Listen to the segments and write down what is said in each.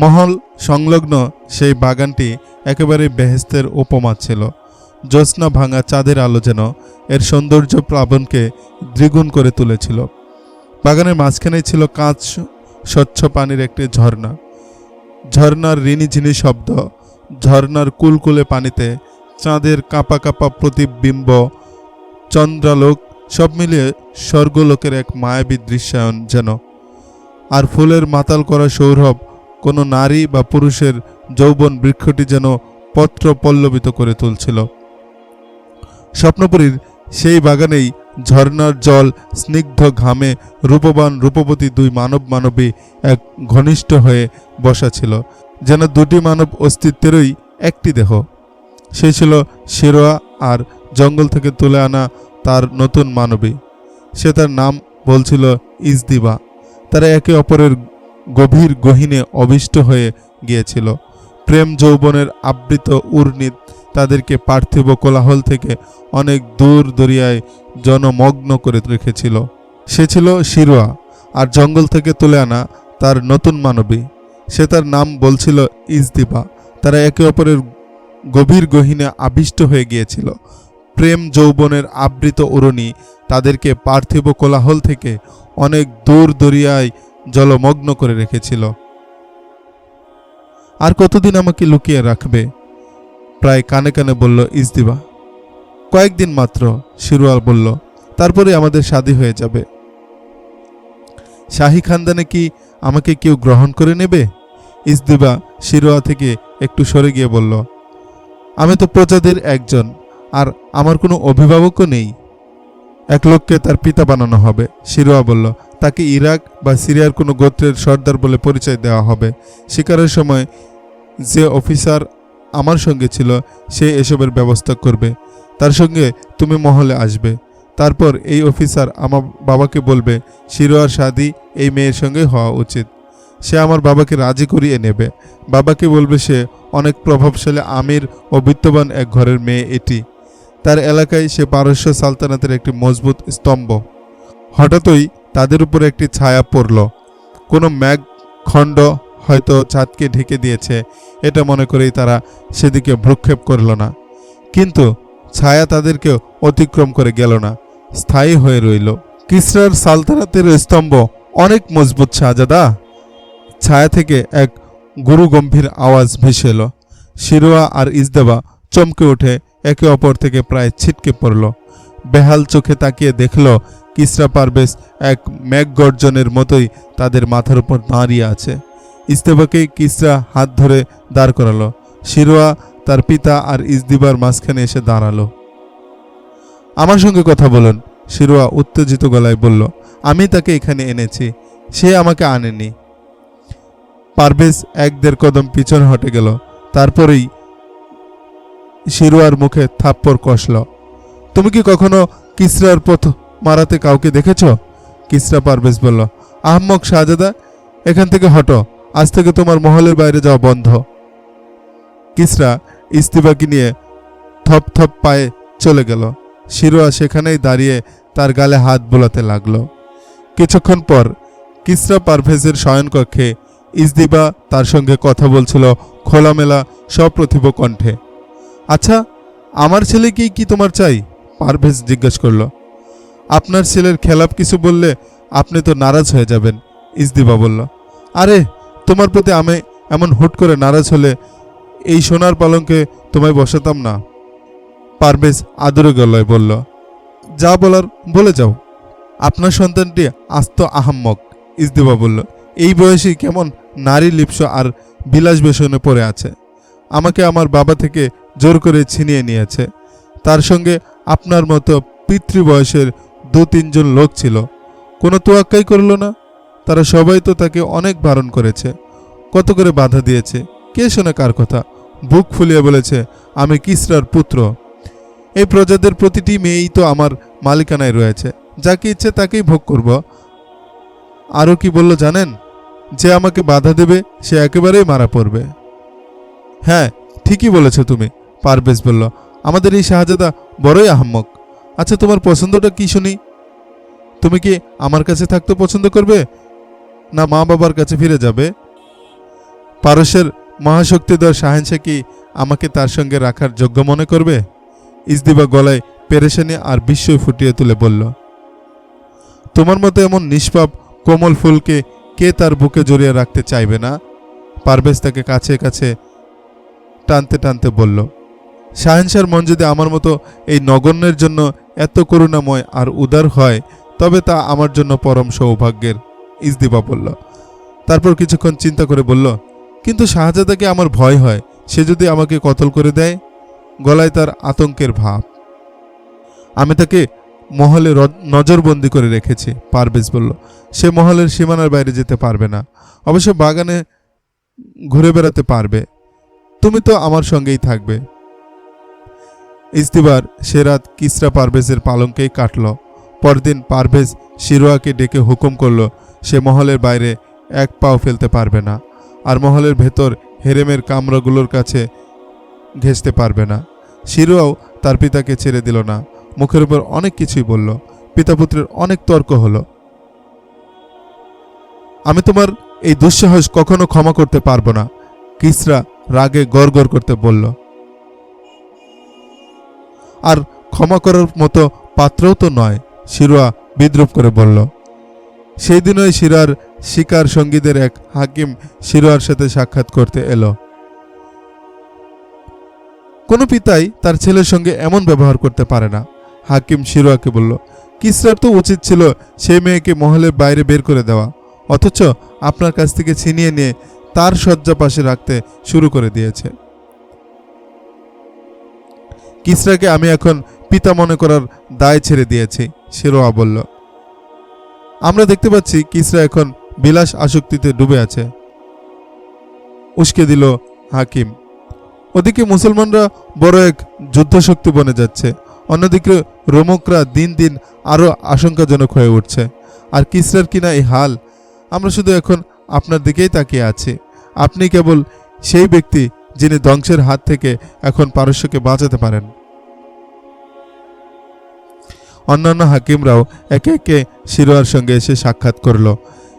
মহল সংলগ্ন সেই বাগানটি একেবারে বেহেস্তের উপমা ছিল। জ্যোৎস্না ভাঙা চাঁদের আলো যেন এর সৌন্দর্য প্লাবনকে দ্বিগুণ করে তুলেছিল। বাগানের মাঝখানেই ছিল কাঁচ স্বচ্ছ পানির একটি ঝর্ণা। ঝর্ণার রিনিঝিনি শব্দ, ঝর্ণার কুলকুলে পানিতে চাঁদের কাঁপা কাঁপা প্রতিবিম্ব চন্দ্রালোক সব মিলিয়ে স্বর্গলোকের এক মায়াবী দৃশ্যায়ন যেন। আর ফুলের মাতাল করা সৌরভ কোনো নারী বা পুরুষের যৌবন বৃক্ষটি যেন পত্র পল্লবিত করে তুলছিল। স্বপ্নপুরীর সেই বাগানেই ঝর্ণার জল স্নিগ্ধ ঘামে রূপবান রূপবতী দুই মানব মানবী এক ঘনিষ্ঠ হয়ে বসা ছিল, যেন দুটি মানব অস্তিত্বেরই একটি দেহ। সে ছিল শিরোয়া আর জঙ্গল থেকে তুলে আনা তার নতুন মানবী। সে তার নাম বলছিল ইজদিবা। তারা একে অপরের গভীর গহীনে অবিষ্ট হয়ে গিয়েছিল। প্রেম যৌবনের আবৃত উর্নিত তাদেরকে পার্থিব কোলাহল থেকে অনেক দূর দরিয়ায় জনমগ্ন করে রেখেছিল। সে ছিল শিরোয়া আর জঙ্গল থেকে তুলে আনা তার নতুন মানবী। সে তার নাম বলছিল ইজদিবা তারা একে অপরের গভীর গহীনে আবিষ্ট হয়ে গিয়েছিল। প্রেম যৌবনের আবৃত উরণী তাদেরকে পার্থিব কোলাহল থেকে অনেক দূর দরিয়ায় জলমগ্ন করে রেখেছিল। আর কতদিন আমাকে লুকিয়ে রাখবে? প্রায় কানে কানে বলল ইজদিবা কয়েকদিন মাত্র, শিরোয়াল বলল, তারপরে আমাদের শাদী হয়ে যাবে। শাহী খানদানে কি আমাকে কেউ গ্রহণ করে নেবে? ইজদিবা শিরোয়া থেকে একটু সরে গিয়ে বলল, আমি তো প্রজাদের একজন, আর আমার কোনো অভিভাবকও নেই। এক লোককে তার পিতা বানানো হবে। শিরোয়া বলল তাকে ইরাক বা সিরিয়ার কোনো গোত্রের সর্দার বলে পরিচয় দেওয়া হবে। শিকারের সময় যে অফিসার আমার সঙ্গে ছিল, সে এসবের ব্যবস্থা করবে। তার সঙ্গে তুমি মহলে আসবে। তারপর এই অফিসার আমার বাবাকে বলবে, শিরোয়ার শাদি এই মেয়ের সঙ্গে হওয়া উচিত। সে আমার বাবাকে রাজি করিয়ে নেবে। বাবাকে বলবে সে, অনেক প্রভাবশালী আমির ও বিত্তবান এক ঘরের মেয়ে এটি। তার এলাকায় সে পারস্য সালতানাতের একটি মজবুত স্তম্ভ। হঠাৎই তাদের উপরে একটি ছায়া পড়ল। কোনো ম্যাগ খণ্ড হয়তো চাঁদকে ঢেকে দিয়েছে, এটা মনে করেই তারা সেদিকে ভ্রুক্ষেপ করল না। কিন্তু ছায়া তাদেরকে অতিক্রম করে গেল না, স্থায়ী হয়ে রইল। কিসরার সালতানাতের স্তম্ভ অনেক মজবুত শাহজাদা ছায়া থেকে এক গুরু গম্ভীর আওয়াজ ভেসে এলো। শিরোয়া আর ইজদেবা চমকে উঠে একে অপর থেকে প্রায় ছিটকে পড়ল। বেহাল চোখে তাকিয়ে দেখল কিসরা পারভেজ এক মেঘ গর্জনের মতোই তাদের মাথার উপর দাঁড়িয়ে আছে। ইস্তেবাকে কিসরা হাত ধরে দাঁড় করালো। শিরোয়া তার পিতা আর ইজদিবার মাঝখানে এসে দাঁড়াল। আমার সঙ্গে কথা বলুন, শিরোয়া উত্তেজিত গলায় বলল। আমি তাকে এখানে এনেছি, সে আমাকে আনেনি। পারভেজ এক দেড় কদম পিছনে হটে গেল, তারপরেই শিরোয়ার মুখে থাপ্পড় কষল। তুমি কি কখনো কিসরার পথ মারাতে কাউকে দেখেছ? কিসরা পারভেজ বলল, আহম্মক শাহজাদা, এখান থেকে হটো, আজ থেকে তোমার মহলের বাইরে যাওয়া বন্ধ। কিসরা ইস্তিবাকি নিয়ে থপ থপ পায়ে চলে গেল। শিরোয়া সেখানেই দাঁড়িয়ে তার গালে হাত বোলাতে লাগল। কিছুক্ষণ পর কিসরা পারভেজের শয়নকক্ষে ইজদিবা তার সঙ্গে কথা বলছিল খোলামেলা, সপ্রতিভ কণ্ঠে। আচ্ছা আমার ছেলেকেই কি তোমার চাই? পারভেজ জিজ্ঞেস করল। আপনার ছেলের খেলাপ কিছু বললে আপনি তো নারাজ হয়ে যাবেন, ইজদিবা বলল। আরে, তোমার প্রতি আমি এমন হুট করে নারাজ হলে এই সোনার পালঙ্কে তোমায় বসাতাম না? পারভেজ আদরে গলায় বলল, যা বলার বলে যাও। আপনার সন্তানটি আস্ত আহাম্মক, ইজদিবা বলল, এই বয়সে কেমন নারী লিপ্স আর বিলাস বেসনে পড়ে আছে। আমাকে আমার বাবা থেকে জোর করে ছিনিয়ে নিয়েছে। তার সঙ্গে আপনার মতো পিতৃবয়সের দু তিনজন লোক ছিল। কোনো তোয়াক্কাই করল না। তারা সবাই তো তাকে অনেক বারণ করেছে। কত করে বাধা দিয়েছে। কে শোনে কার কথা? বুক ফুলিয়ে বলেছে, আমি কিসরার পুত্র। এই প্রজাদের প্রতিটি মেয়েই তো আমার মালিকানায় রয়েছে। যাকে ইচ্ছে তাকেই ভোগ করব। আরও কি বলল জানেন? যে আমাকে বাধা দেবে, সে একেবারেই মারা পড়বে। হ্যাঁ ঠিকই বলেছ তুমি, পারভেজ বলল। আমাদের এই শাহজাদা বড়ই আহম্মক। আচ্ছা তোমার পছন্দটা কি শুনি? তুমি কি আমার কাছে থাকতে পছন্দ করবে? না মা বাবার কাছে ফিরে যাবে? পারস্যের মহাশক্তিধর শাহেনশা কি আমাকে তার সঙ্গে রাখার যোগ্য মনে করবে? ইসদিবা গলায় পেরেশানি আর বিস্ময় ফুটিয়ে তুলে বলল, তোমার মতো এমন নিষ্পাপ, কোমল ফুলকে কে তার বুকে জড়িয়ে রাখতে চাইবে না? পারভেজ তাকে কাছে কাছে টানতে টানতে বলল শাহেনশার মন যদি আমার মতো এই নগণ্যের জন্য এত করুণাময় আর উদার হয়, তবে তা আমার জন্য পরম সৌভাগ্যের। ইসদিবা বলল। তারপর কিছুক্ষণ চিন্তা করে বলল, কিন্তু শাহজাদাকে আমার ভয় হয়, সে যদি আমাকে কতল করে দেয়? গলায় তার আতঙ্কের ভাব। আমি তাকে মহলে নজরবন্দি করে রেখেছি, পারভেজ বলল। সে মহলের সীমানার বাইরে যেতে পারবে না, অবশ্য বাগানে ঘুরে বেড়াতে পারবে। তুমি তো আমার সঙ্গেই থাকবে। ইস্তিবার সে রাত কিসরা পারভেজের পালঙ্কেই কাটল। পরদিন পারভেজ শিরোয়াকে ডেকে হুকুম করল, সে মহলের বাইরে এক পাও ফেলতে পারবে না আর মহলের ভেতর হেরেমের কামরাগুলোর কাছে ঘেঁষতে পারবে না। শিরোয়াও তার পিতাকে ছেড়ে দিল না। মুখের উপর অনেক কিছুই বলল পিতা পুত্রের অনেক তর্ক হলো। আমি তোমার এই দুঃসাহস কখনো ক্ষমা করতে পারব না, কিসরা রাগে গড়গড় করতে বলল। আর ক্ষমা করার মতো পাত্রও তো নয়, শিরোয়া বিদ্রুপ করে বলল। সেই দিনই শিরার শিকার সঙ্গীদের এক হাকিম শিরোয়ার সাথে সাক্ষাৎ করতে এলো। কোনো পিতাই তার ছেলের সঙ্গে এমন ব্যবহার করতে পারে না। হাকিম শিরোয়াকে বলল, কিসরার তো উচিত ছিল সেই মেয়েকে মহলের বাইরে বের করে দেওয়া, অথচ আপনার কাছ থেকে ছিনিয়ে নিয়ে তার শয্যা পাশে রাখতে শুরু করে দিয়েছে। কিসরাকে আমি এখন পিতা মনে করার দায় ছেড়ে দিয়েছি শিরোয়া বলল। আমরা দেখতে পাচ্ছি কিসরা এখন বিলাস আসক্তিতে ডুবে আছে। উস্কে দিল হাকিম। ওদিকে মুসলমানরা বড় এক যুদ্ধশক্তি বনে যাচ্ছে। অন্যদিকে রোমকরা দিন দিন আরও আশঙ্কাজনক হয়ে উঠছে। আর কিসরার কিনা এই হাল? আমরা শুধু এখন আপনার দিকেই তাকিয়ে আছি। আপনি কেবল সেই ব্যক্তি যিনি ধ্বংসের হাত থেকে এখন পারস্যকে বাঁচাতে পারেন। অন্যান্য হাকিমরাও একে একে শিরোয়ার সঙ্গে এসে সাক্ষাৎ করল।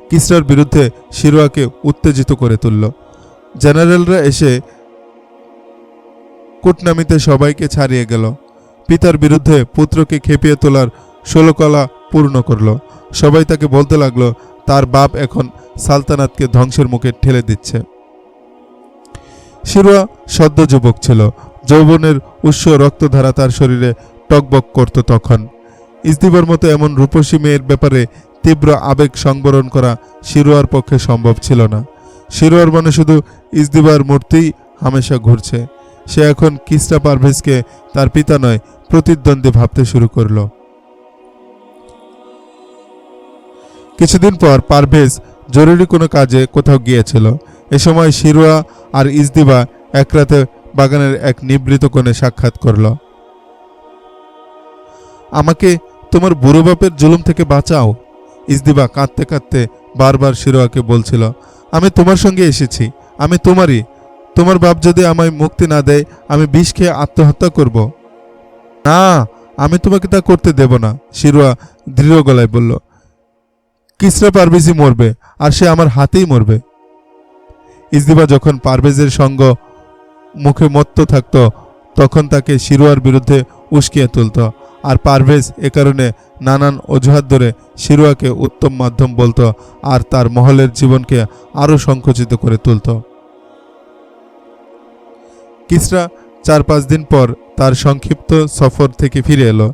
কিসরার বিরুদ্ধে শিরোয়াকে উত্তেজিত করে তুলল। জেনারেলরা এসে কূটনামিতে সবাইকে ছাড়িয়ে গেল। পিতার বিরুদ্ধে পুত্রকে খেপিয়ে তোলার ষোলকলা পূর্ণ করল। সবাই তাকে বলতে লাগল, তার বাপ এখন সালতানাতকে ধ্বংসের মুখে ঠেলে দিচ্ছে। শিরোয়া সদ্য যুবক ছিল। যৌবনের উৎস রক্তধারা তার শরীরে টকবক করত তখন। ইসদিবার মতো এমন রূপসী মেয়ের ব্যাপারে তীব্র আবেগ সংবরণ করা শিরোয়ার পক্ষে সম্ভব ছিল না। শিরোয়ার মনে শুধু ইসদিবার মূর্তি হামেশা ঘুরছে। সে এখন কিসরা পারভেজকে তার পিতা নয়, প্রতিদ্বন্দ্বী ভাবতে শুরু করল। কিছুদিন পর পারভেজ জরুরি কোনো কাজে কোথাও গিয়েছিল। এ সময় শিরোয়া আর ইসদিবা এক রাতে বাগানের এক নিবৃত কোণে সাক্ষাৎ করল। তোমার বুড়ো বাপের জুলুম থেকে বাঁচাও। ইসদিবা কাঁদতে কাঁদতে বারবার শিরোয়াকে বলছিল, আমি তোমার সঙ্গে এসেছি, আমি তোমারই। তোমার বাপ যদি আমায় মুক্তি না দেয়, আমি বিষ খেয়ে আত্মহত্যা করব। না, আমি তোমাকে তা করতে দেব না। শিরোয়া দৃঢ় গলায় বলল, কিসরা পারভেজই মরবে, আর সে আমার হাতেই মরবে। ইসদিবা যখন পারভেজের সঙ্গ মুখে মত্ত থাকত, তখন তাকে শিরোয়ার বিরুদ্ধে উস্কিয়ে তুলত। আর পারভেজ এ কারণে নানান অজুহাত ধরে শিরোয়াকে উত্তম মাধ্যম বলতো আর তার মহলের জীবনকে আরও সংকুচিত করে তুলত। কিসরা চার পাঁচ দিন পর তার সংক্ষিপ্ত সফর থেকে ফিরে এলো।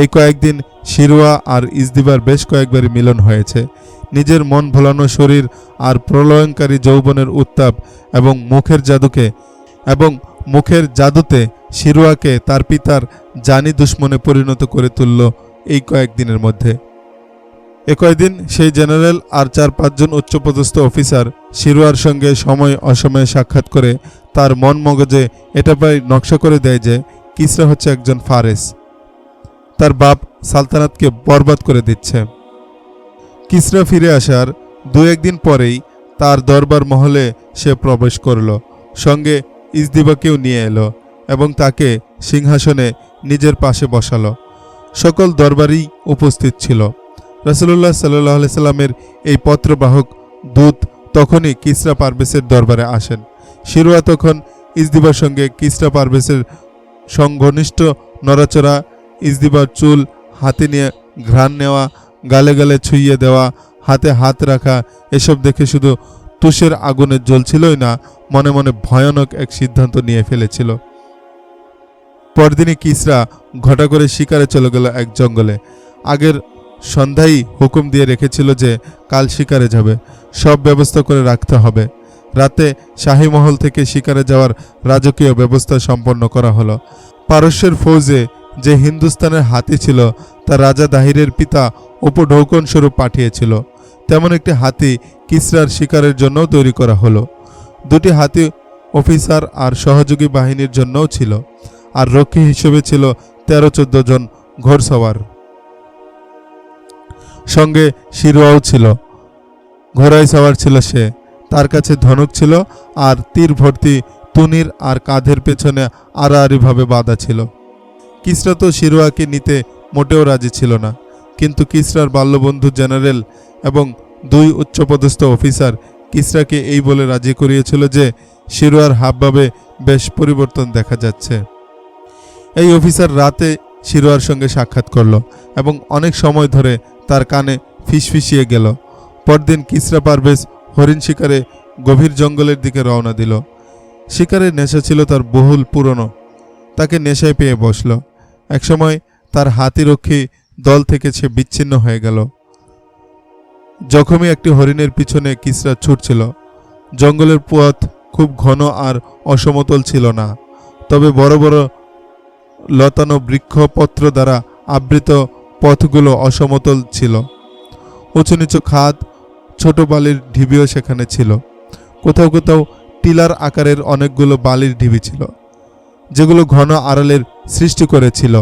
এই কয়েকদিন শিরোয়া আর ইজদিবার বেশ কয়েকবারই মিলন হয়েছে। নিজের মন ভোলানো শরীর আর প্রলয়ঙ্কারী যৌবনের উত্তাপ এবং মুখের জাদুকে এবং মুখের জাদুতে শিরুয়াকে তার পিতার জানি দুশ্মনে পরিণত করে তুলল এই কয়েকদিনের মধ্যে। এ কয়েকদিন সেই জেনারেল আর চার পাঁচজন উচ্চপদস্থ অফিসার শিরুয়ার সঙ্গে সময় অসময়ে সাক্ষাৎ করে তার মন মগজে এটা প্রায় নকশা করে দেয় যে কিসরা হচ্ছে একজন ফারেস। তার বাপ সালতানাতকে বরবাদ করে দিচ্ছে। কিসরা ফিরে আসার দু একদিন পরেই তার দরবার মহলে সে প্রবেশ করল। সঙ্গে ইসদিবাকেও নিয়ে এলো এবং তাকে সিংহাসনে নিজের পাশে বসালো। সকল দরবারই উপস্থিত ছিল। রাসুলুল্লাহ সাল্লাহ সাল্লামের এই পত্রবাহক দূত তখনই কিসরা পারভেসের দরবারে আসেন। শিরোয়া তখন ইসদিবার সঙ্গে কিসরা পারভেসের সংঘনিষ্ঠ নড়াচড়া, ইসদিবার চুল হাতে নিয়ে ঘ্রাণ নেওয়া, গালে গালে ছুঁইয়ে দেওয়া, হাতে হাত রাখা, এসব দেখে শুধু তুষের আগুনে জ্বলছিলই না, মনে মনে ভয়ানক এক সিদ্ধান্ত নিয়ে ফেলেছিল। পরদিনই কিসরা ঘটা করে শিকারে চলে গেল এক জঙ্গলে। আগের সন্ধ্যায় হুকুম দিয়ে রেখেছিল যে কাল শিকারে যাবে। সব ব্যবস্থা করে রাখতে হবে। রাতে শাহী মহল থেকে শিকারে যাওয়ার রাজকীয় ব্যবস্থা সম্পন্ন করা হলো। পারস্যের ফৌজে যে হিন্দুস্তানের হাতি ছিল, তা রাজা দাহিরের পিতা উপঢৌকন স্বরূপ পাঠিয়েছিল। তেমন একটি হাতি কিসরার শিকারের জন্য তৈরি করা হলো। দুটি হাতি অফিসার আর সহযোগী বাহিনীর জন্যও ছিল, আর রক্ষী হিসেবে ছিল তেরো চোদ্দ জন ঘোড়সওয়ার। সঙ্গে শিরোয়াও ছিল ঘোড়ায় সওয়ার ছিল সে, তার কাছে ধনুক ছিল আর তীর ভর্তি তুনির আর কাঁধের পেছনে আড়াআড়িভাবে বাঁধা ছিল। কিসরা তো শিরোয়াকে নিতে মোটেও রাজি ছিল না। কিন্তু কিসরার বাল্যবন্ধু জেনারেল এবং দুই উচ্চপদস্থ অফিসার কিসরাকে এই বলে রাজি করিয়েছিল যে শিরোয়ার হাবভাবে বেশ পরিবর্তন দেখা যাচ্ছে। এই অফিসার রাতে শিরোয়ার সঙ্গে সাক্ষাৎ করল এবং অনেক সময় ধরে তার কানে ফিসফিসিয়ে গেল। পরদিন কিসরা পারভেজ হরিণ শিকারে গভীর জঙ্গলের দিকে রওনা দিল। শিকারের নেশা ছিল তার বহুল পুরনো। তাকে নেশায় পেয়ে বসল। একসময় তার হাতিরক্ষী দল থেকে সে বিচ্ছিন্ন হয়ে গেল। জখমই একটি হরিণের পিছনে কিসরা ছুটছিল। জঙ্গলের পথ খুব ঘন আর অসমতল ছিল না। তবে বড় বড় লতানো বৃক্ষপত্র দ্বারা আবৃত পথগুলো অসমতল ছিল। উঁচু নিচু খাদ, ছোট বালির ঢিবিও সেখানে ছিল। কোথাও কোথাও টিলার আকারের অনেকগুলো বালির ঢিবি ছিল, যেগুলো ঘন আড়ালের সৃষ্টি করেছিল।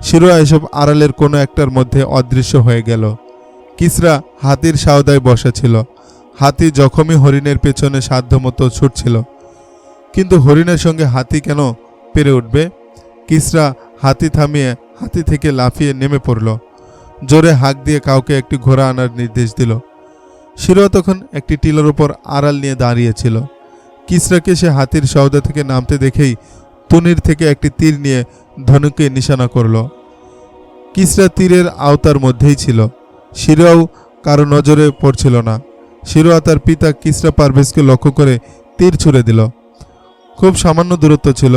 শিরোয়া এসব আড়ালের কোনো একটার মধ্যে অদৃশ্য হয়ে গেল। কিসরা হাতির সাওদায় বসা ছিল হাতি জখমই হরিণের পেছনে সাধ্যমতো ছুটছিল। কিন্তু হরিণের সঙ্গে হাতি কেন পেরে উঠবে? কিসরা হাতি থামিয়ে হাতি থেকে লাফিয়ে নেমে পড়ল। জোরে হাঁক দিয়ে কাউকে একটি ঘোড়া আনার নির্দেশ দিল। শিরোয়া তখন একটি টিলার উপর আড়াল নিয়ে দাঁড়িয়েছিল। কিসরাকে সে হাতির সওদা থেকে নামতে দেখেই তুনির থেকে একটি তীর নিয়ে ধনুকে নিশানা করল। কিসরা তীরের আওতার মধ্যেই ছিল। শিরোয়াও কারও নজরে পড়ছিল না। শিরোয়া তার পিতা কিসরা পারভেজকে লক্ষ্য করে তীর ছুড়ে দিল। খুব সামান্য দূরত্ব ছিল,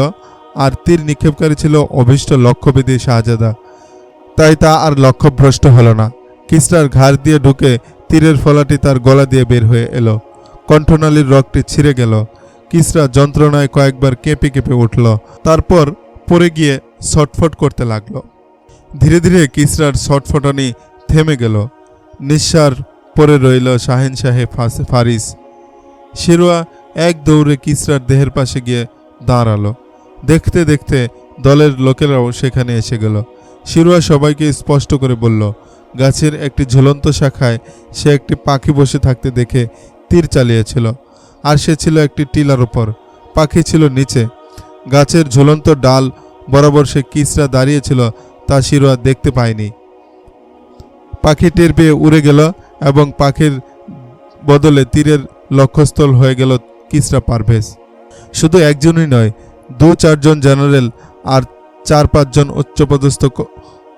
আর তীর নিক্ষেপকারী ছিল অভীষ্ট লক্ষ্যভেদী শাহজাদা। তাই তা আর লক্ষ্যভ্রষ্ট হল না। কিসরার ঘাড় দিয়ে ঢুকে তীরের ফলাটি তার গলা দিয়ে বের হয়ে এলো। কণ্ঠনালীর রক্তটি ছিঁড়ে গেল। কিসরা যন্ত্রণায় কয়েকবার কেঁপে কেঁপে উঠল, তারপর পড়ে গিয়ে ছটফট করতে লাগল। ধীরে ধীরে কিসরার ছটফটানি থেমে গেল। নিঃসার পরে রইল শাহেন শাহে ফারিস। শিরোয়া এক দৌড়ে কিসরার দেহের পাশে গিয়ে দাঁড়াল। দেখতে দেখতে দলের লোকেরাও সেখানে এসে গেল। শিরোয়া সবাইকে স্পষ্ট করে বলল, গাছের একটি ঝুলন্ত শাখায় সে একটি পাখি বসে থাকতে দেখে তীর চালিয়েছিল। আর সে ছিল একটি টিলার ওপর পাখি ছিল নিচে। গাছের ঝুলন্ত ডাল বরাবর সে কিসরা দাঁড়িয়েছিল তা শিরোয়া দেখতে পায়নি। পাখি টের পেয়ে উড়ে গেল এবং পাখির বদলে তীরের লক্ষ্যস্থল হয়ে গেল কিসরা পারভেজ। শুধু একজনই নয়, দু চারজন জেনারেল আর চার পাঁচজন উচ্চপদস্থ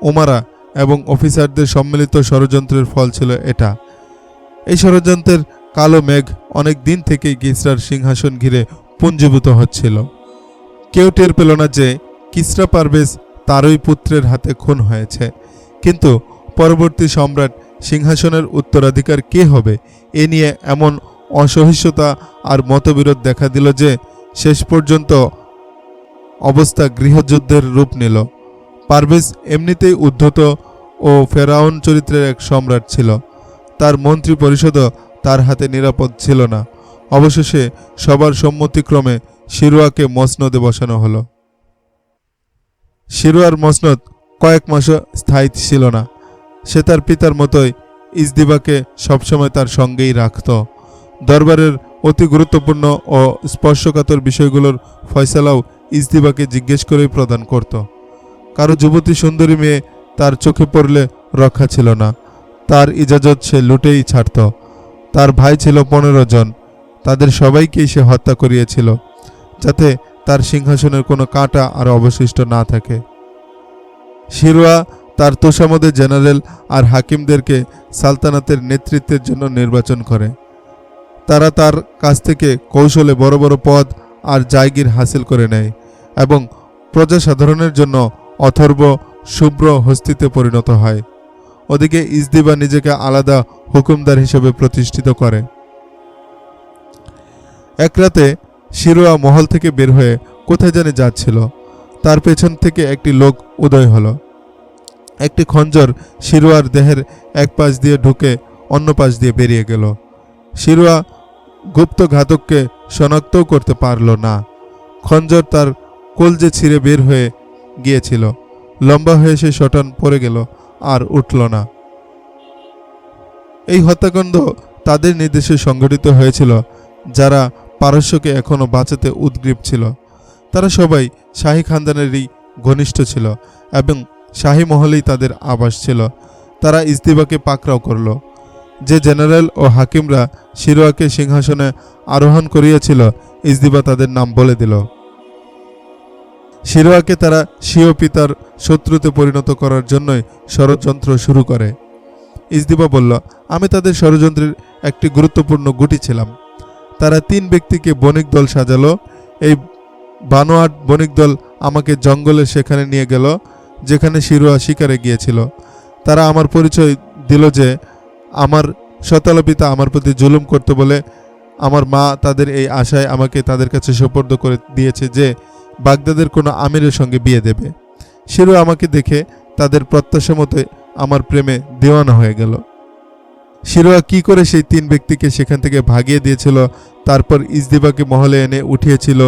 ওমারা এবং অফিসারদের সম্মিলিত ষড়যন্ত্রের ফল ছিল এটা। এই ষড়যন্ত্রের কালো মেঘ অনেক দিন থেকেই কিসরার সিংহাসন ঘিরে পুঞ্জীভূত হচ্ছিল। কেউ টের পেল না যে কিসরা পারভেজ তারই পুত্রের হাতে খুন হয়েছে। কিন্তু পরবর্তী সম্রাট সিংহাসনের উত্তরাধিকার কে হবে এ নিয়ে এমন অসহিষ্ণুতা আর মতবিরোধ দেখা দিল যে শেষ পর্যন্ত অবস্থা গৃহযুদ্ধের রূপ নিল। পারভেজ এমনিতেই উদ্ধত ও ফেরাউন চরিত্রের এক সম্রাট ছিল। তার মন্ত্রী পরিষদও তার হাতে নিরাপদ ছিল না। অবশেষে সবার সম্মতিক্রমে শিরুয়াকে মসনদে বসানো হলো। শিরুয়ার মসনদ কয়েক মাসও স্থায়ী ছিল না। সে তার পিতার মতোই ইজদিবাকে সবসময় তার সঙ্গেই রাখত। দরবারের অতি গুরুত্বপূর্ণ ও স্পর্শকাতর বিষয়গুলোর ফয়সালাও ইজদিবাকে জিজ্ঞেস করেই প্রদান করত। কারও যুবতী সুন্দরী মেয়ে তার চোখে পড়লে রক্ষা ছিল না। তার ইজাজত সে লুটেই ছাড়ত। তার ভাই ছিল পনেরো জন। তাদের সবাইকেই সে হত্যা করিয়েছিল, যাতে তার সিংহাসনের কোনো কাঁটা আর অবশিষ্ট না থাকে। শিরোয়া তার তোষামদের জেনারেল আর হাকিমদেরকে সালতানাতের নেতৃত্বের জন্য নির্বাচন করে। তারা তার কাছ থেকে কৌশলে বড় বড় পদ আর জায়গির হাসিল করে নেয় এবং প্রজাসাধারণের জন্য অথর্ব, শুভ্র হস্তিতে পরিণত হয়। ওদিকে ইজদিবা নিজেকে আলাদা হুকুমদার হিসেবে প্রতিষ্ঠিত করে। এক রাতে শিরোয়া মহল থেকে বের হয়ে কোথায় জানি যাচ্ছিল, তার পেছন থেকে একটি লোক উদয় হলো। একটি খঞ্জর শিরোয়ার দেহের এক পাশ দিয়ে ঢুকে অন্য পাশ দিয়ে বেরিয়ে গেল। শিরোয়া গুপ্ত ঘাতককে শনাক্তও করতে পারল না। খঞ্জর তার কলজে ছিঁড়ে বের হয়ে গিয়েছিল, লম্বা হয়ে সে শটান পড়ে গেল আর উঠল না। এই হত্যাকাণ্ড তাদের নির্দেশে সংঘটিত হয়েছিল, যারা পারস্যকে এখনও বাঁচাতে উদ্গ্রীব ছিল। তারা সবাই শাহী খানদানেরই ঘনিষ্ঠ ছিল এবং শাহী মহলেই তাদের আবাস ছিল। তারা ইস্তিবাকে পাকড়াও করল। যে জেনারেল ও হাকিমরা শিরোয়াকে সিংহাসনে আরোহণ করিয়েছিল ইজদিবা তাদের নাম বলে দিল। শিরোয়াকে তারা স্বীয় পিতার শত্রুতে পরিণত করার জন্যই ষড়যন্ত্র শুরু করে। ইজদিবা বলল, আমি তাদের ষড়যন্ত্রের একটি গুরুত্বপূর্ণ গুটি ছিলাম। তারা তিন ব্যক্তিকে বণিক দল সাজালো। এই বানোয়াট বণিক দল আমাকে জঙ্গলে সেখানে নিয়ে গেল, যেখানে শিরুয়া শিকারে গিয়েছিল। তারা আমার পরিচয় দিল যে আমার শতালো পিতা আমার প্রতি জুলুম করতে বলে আমার মা তাদের এই আশায় আমাকে তাদের কাছে সোপর্দ করে দিয়েছে যে বাগদাদের কোনো আমিরের সঙ্গে বিয়ে দেবে। শিরু আমাকে দেখে তাদের প্রত্যাশা মতো আমার প্রেমে দেওয়ানা হয়ে গেল। শিরোয়া কি করে সেই তিন ব্যক্তিকে সেখান থেকে ভাগিয়ে দিয়েছিল, তারপর ইজদিবাকে মহলে এনে উঠিয়েছিল,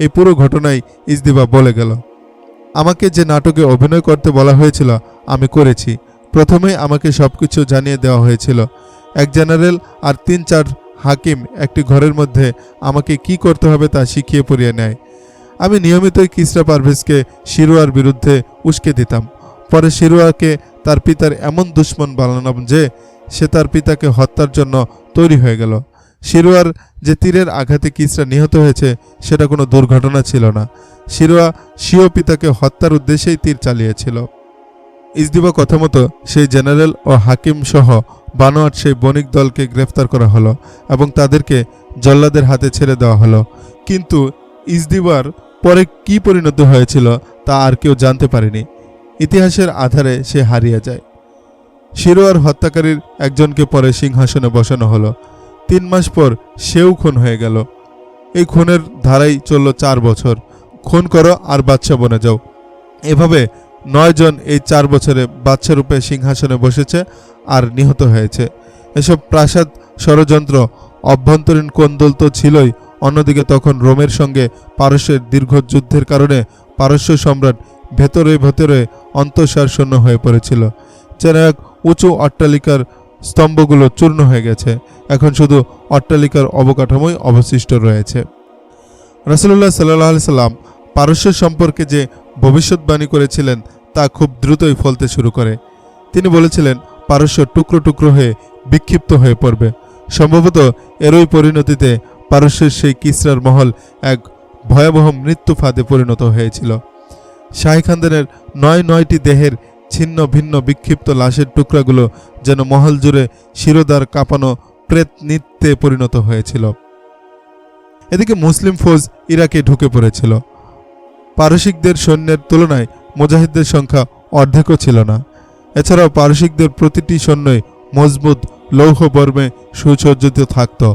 এই পুরো ঘটনাই ইজদিবা বলে গেল। আমাকে যে নাটকে অভিনয় করতে বলা হয়েছিল, আমি করেছি। প্রথমে আমাকে সবকিছু জানিয়ে দেওয়া হয়েছিল। এক জেনারেল আর তিন চার হাকিম একটি ঘরের মধ্যে আমাকে কি করতে হবে তা শিখিয়ে পড়িয়ে নেয়। আমি নিয়মিতই কিসরা পারভেজকে শিরোয়ার বিরুদ্ধে উস্কে দিতাম। পরে শিরুয়াকে তার পিতার এমন দুশ্মন বানালাম যে সে তার পিতাকে হত্যার জন্য তৈরি হয়ে গেল। শিরোয়ার যে তীরের আঘাতে কিসরা নিহত হয়েছে, সেটা কোনো দুর্ঘটনা ছিল না। শিরোয়া স্বীয় পিতাকে হত্যার উদ্দেশ্যেই তীর চালিয়েছিল। ইজদিবা কথা মতো সেই জেনারেল ও হাকিম সহ বানোয়াট সেই বণিক দলকে গ্রেফতার করা হলো এবং তাদেরকে জল্লাদের হাতে ছেড়ে দেওয়া হলো। কিন্তু ইজদিবার পরে কি পরিণত হয়েছিল তা আর কেউ জানতে পারেনি। ইতিহাসের আধারে সে হারিয়ে যায়। শিরোয়ার হত্যাকারীর একজনকে পরে সিংহাসনে বসানো হলো। তিন মাস পর সেও খুন হয়ে গেল। এই খুনের ধারাই চলল চার বছর। খুন করো আর বাচ্চা বনে যাও। এভাবে নয়জন এই চার বছরে বাচ্চা রূপে সিংহাসনে বসেছে আর নিহত হয়েছে। এসব প্রাসাদ, ষড়যন্ত্র, অভ্যন্তরীণ কোন্দল তো ছিলই অন্যদিকে তখন রোমের সঙ্গে পারস্যের দীর্ঘ যুদ্ধের কারণে পারস্য সম্রাট ভেতরে ভেতরে অন্তঃসার শূন্য হয়ে পড়েছিল। যেন এক উঁচু অট্টালিকার স্তম্ভগুলো চূর্ণ হয়ে গেছে। এখন শুধু অট্টালিকার অবকাঠামোই অবশিষ্ট রয়েছে। রাসুলুল্লাহ সাল্লাহ সাল্লাম পারস্য সম্পর্কে যে ভবিষ্যৎবাণী করেছিলেন, তা খুব দ্রুতই ফলতে শুরু করে। তিনি বলেছিলেন, পারস্য টুকরো টুকরো হয়ে বিক্ষিপ্ত হয়ে পড়বে। সম্ভবত এরই পরিণতিতে পারস্যের সেই কিসরার মহল এক ভয়াবহ মৃত্যু ফাঁদে পরিণত হয়েছিল। শাহী খানদানের নয় নয়টি দেহের ছিন্ন ভিন্ন বিক্ষিপ্ত লাশের টুকরাগুলো যেন মহল জুড়ে শিরোদার কাঁপানো প্রেত নৃত্যে পরিণত হয়েছিল। এদিকে মুসলিম ফৌজ ইরাকে ঢুকে পড়েছিল। পারসিকদের সৈন্যের তুলনায় মুজাহিদদের সংখ্যা অর্ধেকও ছিল না। এছাড়াও পারসিকদের প্রতিটি সৈন্যই মজবুত লৌহ বর্মে সুসজ্জিত থাকত।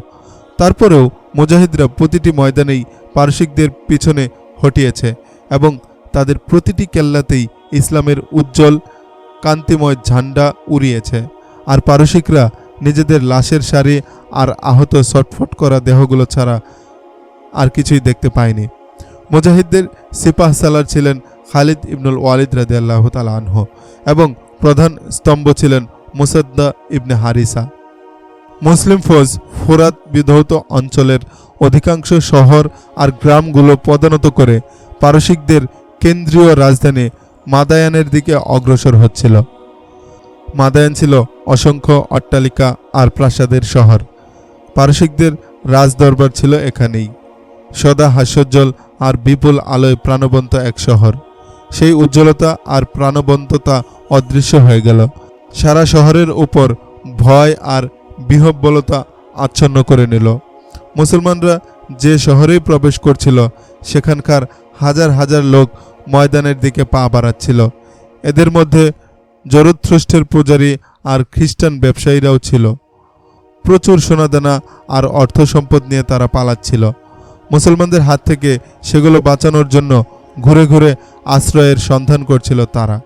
তারপরেও মুজাহিদরা প্রতিটি ময়দানেই পারসিকদের পিছনে হটিয়েছে এবং তাদের প্রতিটি কেল্লাতেই ইসলামের উজ্জ্বল কান্তিময় ঝান্ডা উড়িয়েছে। আর পারসিকরা নিজেদের লাশের সারি আর আহত ছটফট করা দেহগুলো ছাড়া আর কিছুই দেখতে পায়নি। মুজাহিদদের সিপাহ সালার ছিলেন খালিদ ইবনুল ওয়ালিদ রাদে আল্লাহ আনহ এবং প্রধান স্তম্ভ ছিলেন মুসাদ্দা ইবনে হারিসা। মুসলিম ফৌজ ফোরাত বিধৌত অঞ্চলের অধিকাংশ শহর আর গ্রামগুলো পদানত করে পারসিকদের কেন্দ্রীয় রাজধানী মাদায়ানের দিকে অগ্রসর হচ্ছিল। মাদায়ান ছিল অসংখ্য অট্টালিকা আর প্রাসাদের শহর। পারসিকদের রাজদরবার ছিল এখানেই। সদা হাস্যোজ্জ্বল আর বিপুল আলোয় প্রাণবন্ত এক শহর। সেই উজ্জ্বলতা আর প্রাণবন্ততা অদৃশ্য হয়ে গেল। সারা শহরের উপর ভয় আর বিহব্বলতা আচ্ছন্ন করে নিল। মুসলমানরা যে শহরেই প্রবেশ করছিল, সেখানকার হাজার হাজার লোক ময়দানের দিকে পা বাড়াচ্ছিল। এদের মধ্যে জরুথ্রষ্টের পূজারী আর খ্রিস্টান ব্যবসায়ীরাও ছিল। প্রচুর সোনাদানা আর অর্থ সম্পদ নিয়ে তারা পালাচ্ছিল। মুসলমানদের হাত থেকে সেগুলো বাঁচানোর জন্য ঘুরে ঘুরে আশ্রয়ের সন্ধান করছিল তারা।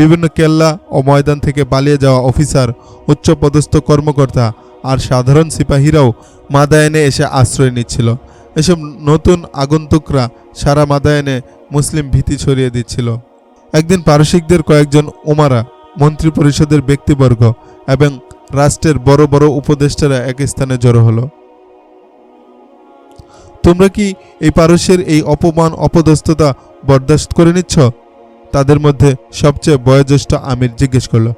বিভিন্ন কেল্লা ও ময়দান থেকে পালিয়ে যাওয়া অফিসার, উচ্চপদস্থ কর্মকর্তা আর সাধারণ সিপাহীরাও মাদায়নে এসে আশ্রয় নিচ্ছিল। এসব নতুন আগন্তুকরা সারা মাদায়নে মুসলিম ভীতি ছড়িয়ে দিচ্ছিল। একদিন পারসিকদের কয়েকজন ওমারা মন্ত্রী পরিষদের ব্যক্তিবর্গ এবং রাষ্ট্রের বড় বড় উপদেষ্টারা এক স্থানে জড়ো হলো। তোমরা কি এই পারস্যের এই অপমান, অপদস্থতা বরদাস্ত করে নিচ্ছ? তাদের মধ্যে সবচেয়ে বয়োজ্যেষ্ঠ আমির জিজ্ঞেস করল,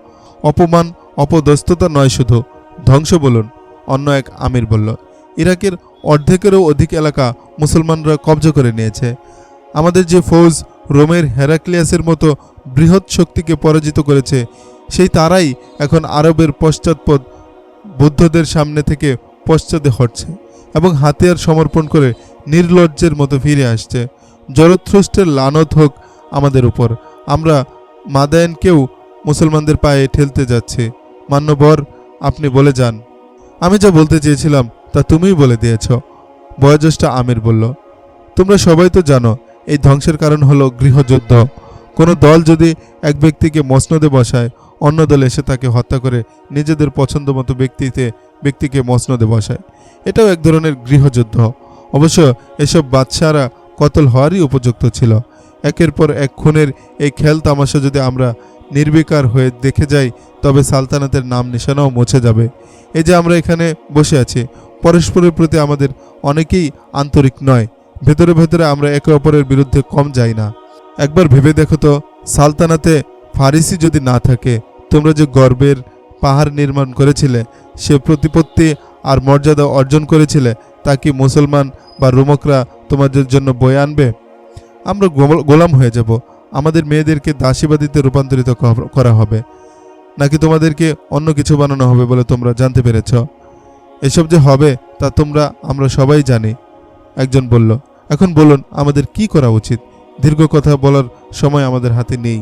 অপমান, অপদস্থতা নয় শুধু। ধ্বংস বলুন, অন্য এক আমির বলল, ইরাকের অর্ধেকেরও অধিক এলাকা মুসলমানরা কবজা করে নিয়েছে। আমাদের যে ফৌজ রোমের হেরাক্লিয়াসের মতো বৃহৎ শক্তিকে পরাজিত করেছে, সেই তারাই এখন আরবের পশ্চাৎপদ বুদ্ধদের সামনে থেকে পশ্চাতে হটছে এবং হাতিয়ার সমর্পণ করে নির্লজ্জের মতো ফিরে আসছে। জরথ্রষ্টের লানত হোক আমাদের উপর। আমরা মাদায়নকেও মুসলমানদের পায়ে ঠেলতে যাচ্ছি। মান্যবর, আপনি বলে যান। আমি যা বলতে চেয়েছিলাম, তা তুমিই বলে দিয়েছ। বয়োজ্যেষ্ঠ আমির বলল, তোমরা সবাই তো জানো, এই ধ্বংসের কারণ হলো গৃহযুদ্ধ। কোনো দল যদি এক ব্যক্তিকে মসনদে বসায়, অন্য দল এসে তাকে হত্যা করে নিজেদের পছন্দ মতো ব্যক্তিতে, ব্যক্তিকে মসনদে বসায়। এটাও এক ধরনের গৃহযুদ্ধ। অবশ্য এসব বাদশারা কতল হওয়ারই উপযুক্ত ছিল। একের পর এক খুনের এই খেল তামাশা যদি আমরা নির্বিকার হয়ে দেখে যাই, তবে সালতানাতের নাম নিশানাও মুছে যাবে। এই যে আমরা এখানে বসে আছি, পরস্পরের প্রতি আমাদের অনেকেই আন্তরিক নয়। ভেতরে ভেতরে আমরা একে অপরের বিরুদ্ধে কম যাই না। একবার ভেবে দেখো তো, সালতানাতে ফারিসি যদি না থাকে, তোমরা যে গর্বের পাহাড় নির্মাণ করেছিলে, সে প্রতিপত্তি আর মর্যাদা অর্জন করেছিলে, তা কি মুসলমান বা রোমকরা তোমাদের জন্য বয়ে আনবে? আমরা গোলাম হয়ে যাব। আমাদের মেয়েদেরকে দাসীবাদীতে রূপান্তরিত করা হবে। নাকি তোমাদেরকে অন্য কিছু বানানো হবে বলে তোমরা জানতে পেরেছ? এসব যে হবে, তা তোমরা আমরা সবাই জানি। একজন বলল, এখন বলুন, আমাদের কি করা উচিত? দীর্ঘ কথা বলার সময় আমাদের হাতে নেই।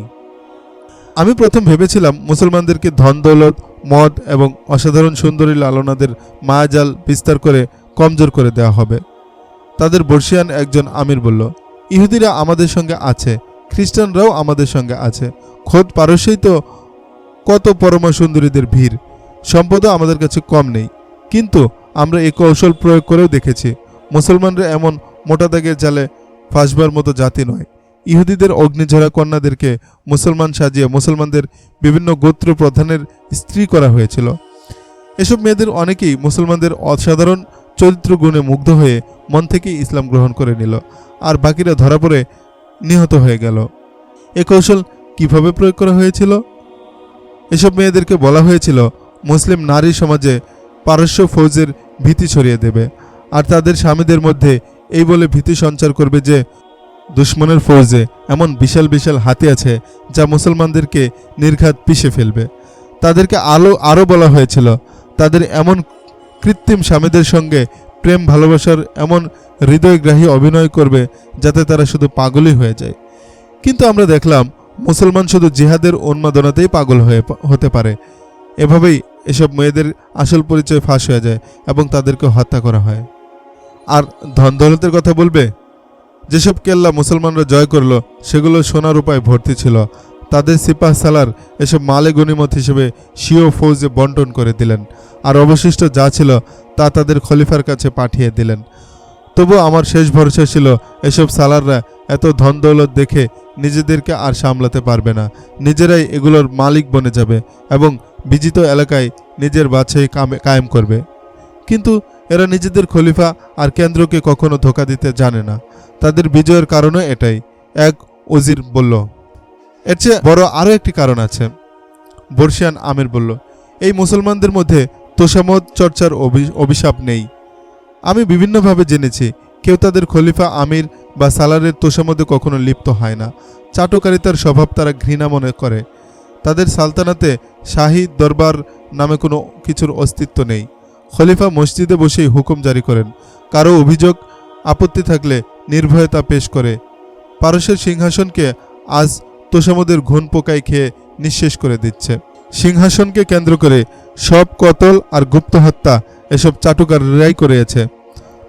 আমি প্রথম ভেবেছিলাম, মুসলমানদেরকে ধন, দৌলত, মদ এবং অসাধারণ সুন্দরী লালনাদের মায়াজাল বিস্তার করে কমজোর করে দেওয়া হবে। তাদের বর্ষিয়ান একজন আমির বলল ইহুদিরা আমাদের সঙ্গে আছে, খ্রিস্টানরাও আমাদের সঙ্গে আছে। খোদ পারস্যই তো কত পরমা সুন্দরীদের ভিড়, সম্পদও আমাদের কাছে কম নেই। কিন্তু আমরা এই কৌশল প্রয়োগ করেও দেখেছি, মুসলমানরা এমন মোটা দাগের জালে ফাঁসবার মতো জাতি নয়। ইহুদিদের অগ্নিঝরা কন্যাদেরকে মুসলমান সাজিয়ে মুসলমানদের বিভিন্ন গোত্র প্রধানের স্ত্রী করা হয়েছিল। এসব মেয়েদের অনেকেই মুসলমানদের অসাধারণ চরিত্র গুণে মুগ্ধ হয়ে মন থেকেই ইসলাম গ্রহণ করে নিল, আর বাকিরা ধরা পড়ে নিহত হয়ে গেল। এ কৌশল কীভাবে প্রয়োগ করা হয়েছিল? এসব মেয়েদেরকে বলা হয়েছিল, মুসলিম নারী সমাজে পারস্য ফৌজের ভীতি ছড়িয়ে দেবে, আর তাদের স্বামীদের মধ্যে এই বলে ভীতি সঞ্চার করবে যে, দুশ্মনের ফৌজে এমন বিশাল বিশাল হাতি আছে যা মুসলমানদেরকে নির্ঘাত পিষে ফেলবে। তাদেরকে আলো আরও বলা হয়েছিল, তাদের এমন কৃত্রিম স্বামীদের সঙ্গে প্রেম, ভালোবাসার এমন হৃদয়গ্রাহী অভিনয় করবে যাতে তারা শুধু পাগলই হয়ে যায়। কিন্তু আমরা দেখলাম, মুসলমান শুধু জিহাদের উন্মাদনাতেই পাগল হয়ে হতে পারে। এভাবেই এসব মেয়েদের আসল পরিচয় ফাঁস হয়ে যায় এবং তাদেরকে হত্যা করা হয়। আর ধন দৌলতের কথা বলবে? যেসব কেল্লা মুসলমানরা জয় করল, সেগুলো সোনার উপায় ভর্তি ছিল। তাদের সিপাহ সালার এসব মালে গনিমত হিসেবে শিও ফৌজে বন্টন করে দিলেন। আর অবশিষ্ট যা ছিল তা তাদের খলিফার কাছে পাঠিয়ে দিলেন। তবু আমার শেষ ভরসা ছিল এসব সালাররা এত ধন দৌলত দেখে নিজেদেরকে আর সামলাতে পারবে না। নিজেরাই এগুলোর মালিক বনে যাবে এবং বিজিত এলাকায় নিজের বাছাই কায়েম করবে। কিন্তু এরা নিজেদের খলিফা আর কেন্দ্রকে কখনো ধোকা দিতে জানে না। তাদের বিজয়ের কারণও এটাই। এক উজির বলল এর চেয়ে বড় আরও একটি কারণ আছে। বর্ষিয়ান আমির বলল, এই মুসলমানদের মধ্যে তোষামত চর্চার অভি- অভিশাপ নেই। আমি বিভিন্নভাবে জেনেছি, কেউ তাদের খলিফা আমির বা সালারের তোষামদে কখনো লিপ্ত হয় না। চাটকারিতার স্বভাব তারা ঘৃণা মনে করে। তাদের সালতানাতে শাহী দরবার নামে কোনো কিছুর অস্তিত্ব নেই। খলিফা মসজিদে বসেই হুকুম জারি করেন। কারও অভিযোগ, আপত্তি থাকলে নির্ভয়তা পেশ করে। পারস্যের সিংহাসনকে আজ তোষামদের ঘুণ পোকায় খেয়ে নিঃশেষ করে দিচ্ছে। সিংহাসনকে কেন্দ্র করে সব কতল আর গুপ্ত হত্যা এসব চাটুকাররাই করেছে।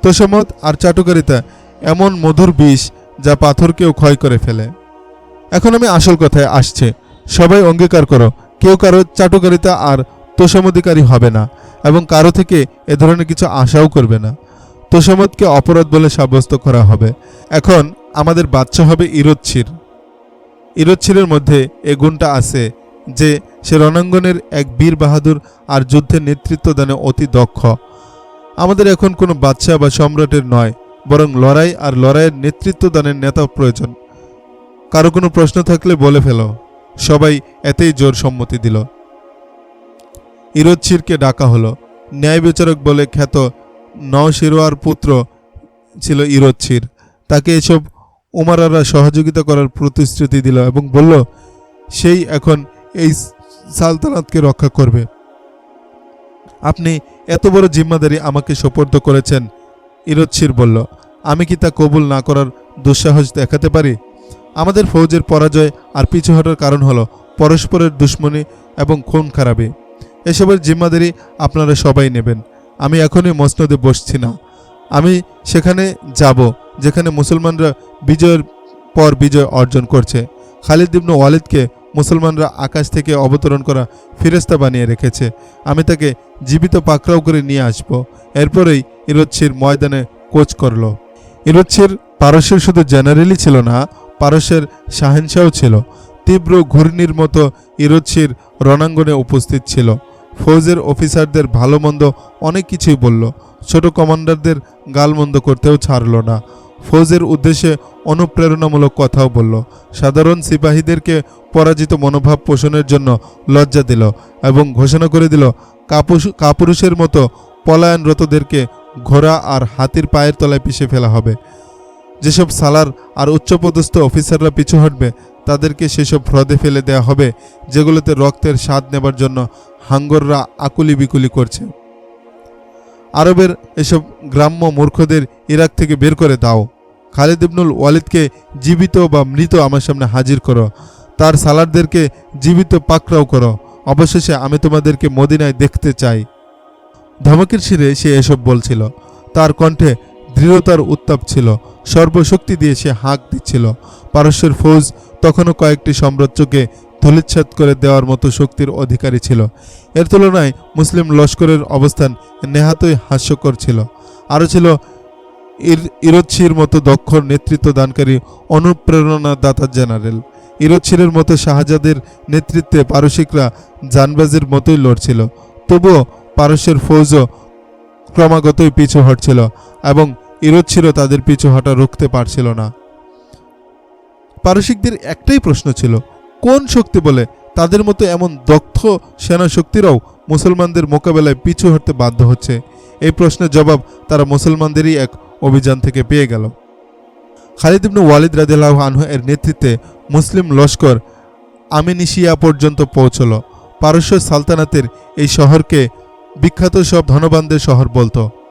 তোষামত আর চাটুকারিতা এমন মধুর বিষ যা পাথরকেও ক্ষয় করে ফেলে। এখন আমি আসল কথায় আসছে। সবাই অঙ্গীকার করো, কেউ কারও চাটুকারিতা আর তোষামধিকারী হবে না এবং কারও থেকে এ ধরনের কিছু আশাও করবে না। তোষামতকে অপরাধ বলে সাব্যস্ত করা হবে। এখন আমাদের বাচ্চা হবে ইরোচ্ছির ইরোচ্ছিরের মধ্যে এ গুণটা আছে যে সে রণাঙ্গনের এক বীর বাহাদুর আর যুদ্ধের নেতৃত্ব দানে অতি দক্ষ। আমাদের এখন কোনো বাচ্চা বা সম্রাটের নয়, বরং লড়াই আর লড়াইয়ের নেতৃত্ব দানের নেতা প্রয়োজন। কারও কোনো প্রশ্ন থাকলে বলে ফেলো। সবাই এতেই জোর সম্মতি দিল। ইরোচ্ছিরকে ডাকা হলো। ন্যায় বিচারক বলে খ্যাত নওশিরোয়ার পুত্র ছিল ইরোচ্ছির। তাকে এসব উমারারা সহযোগিতা করার প্রতিশ্রুতি দিল এবং বলল, সেই এখন এই সালতানাতকে রক্ষা করবে। আপনি এত বড় জিম্মাদারি আমাকে সোপর্দ করেছেন ইরোচ্ছির বলল। আমি কি তা কবুল না করার দুঃসাহস দেখাতে পারি? আমাদের ফৌজের পরাজয় আর পিছু হটার কারণ হলো পরস্পরের দুশ্মনী এবং খুন খারাপি। এসবের জিম্মাদারি আপনারা সবাই নেবেন। আমি এখনই মসনদে বসছি না। আমি সেখানে যাব। যেখানে মুসলমানরা বিজয়ের পর বিজয় অর্জন করছে। খালিদ ইবনু ওয়ালিদকে মুসলমানরা আকাশ থেকে অবতরণ করা ফিরেস্তা বানিয়ে রেখেছে। আমি তাকে জীবিত পাকড়াও করে নিয়ে আসব। এরপরেই ইরোচ্ছির ময়দানে কোচ করল। ইরোচ্ছির পারস্যের শুধু জেনারেলই ছিল না, পারস্যের শাহেনশাও ছিল। তীব্র ঘূর্ণির মতো ইরোচ্ছির রণাঙ্গনে উপস্থিত ছিল। ফৌজের অফিসারদের ভালো মন্দ অনেক কিছুই বলল। ছোট কমান্ডারদের গালমন্দ করতেও ছাড়ল না। ফৌজের উদ্দেশ্যে অনুপ্রেরণামূলক কথাও বলল। সাধারণ সিপাহীদেরকে পরাজিত মনোভাব পোষণের জন্য লজ্জা দিল এবং ঘোষণা করে দিল, কাপুস কাপুরুষের মতো পলায়নরতদেরকে ঘোড়া আর হাতির পায়ের তলায় পিষে ফেলা হবে। যেসব সালার আর উচ্চপদস্থ অফিসাররা পিছু হটবে, তাদেরকে সেসব হ্রদে ফেলে দেওয়া হবে, যেগুলোতে রক্তের স্বাদ নেবার জন্য হাঙ্গররা আকুলি বিকুলি করছে। আরবের এসব গ্রাম্য মূর্খদের ইরাক থেকে বের করে দাও। খালিদ ইবনুল ওয়ালিদকে জীবিত বা মৃত আমার সামনে হাজির করো। তার সালারদেরকে জীবিত পাকড়াও করো। অবশেষে আমি তোমাদেরকে মদিনায় দেখতে চাই। ধমকের শিরে সে এসব বলছিল। তার কণ্ঠে দৃঢ়তার উত্তাপ ছিল। সর্বশক্তি দিয়ে সে হাঁক দিচ্ছিল। পারস্যের ফৌজ তখনও কয়েকটি সাম্রাজ্যকে ধলিচ্ছাদ করে দেওয়ার মতো শক্তির অধিকারী ছিল। এর তুলনায় মুসলিম লস্করের অবস্থান নেহাতই হাস্যকর ছিল। আরও ছিল ইরোচ্ছির মতো দক্ষ নেতৃত্ব দানকারী অনুপ্রেরণাদাতা জেনারেল। ইরোচ্ছিরের মতো শাহজাদের নেতৃত্বে পারসিকরা জানবাজির মতোই লড়ছিল। তবুও পারস্যের ফৌজও ক্রমাগতই পিছু হটছিল এবং ইরোচ্ছিরও তাদের পিছু হটা রুখতে পারছিল না। পারসিকদের একটাই প্রশ্ন ছিল কোন শক্তি বলে? তাদের মতো এমন দক্ষ সেনা শক্তিরাও মুসলমানদের মোকাবেলায় পিছু হটতে বাধ্য হচ্ছে। এই প্রশ্নের জবাব তারা মুসলমানদেরই এক অভিযান থেকে পেয়ে গেল। খালিদ ইবনু ওয়ালিদ রাদিল্লাহ আনহু এর নেতৃত্বে মুসলিম লস্কর আমিনিশিয়া পর্যন্ত পৌঁছল। পারস্য সালতানাতের এই শহরকে বিখ্যাত সব ধনবানদের শহর বলতো।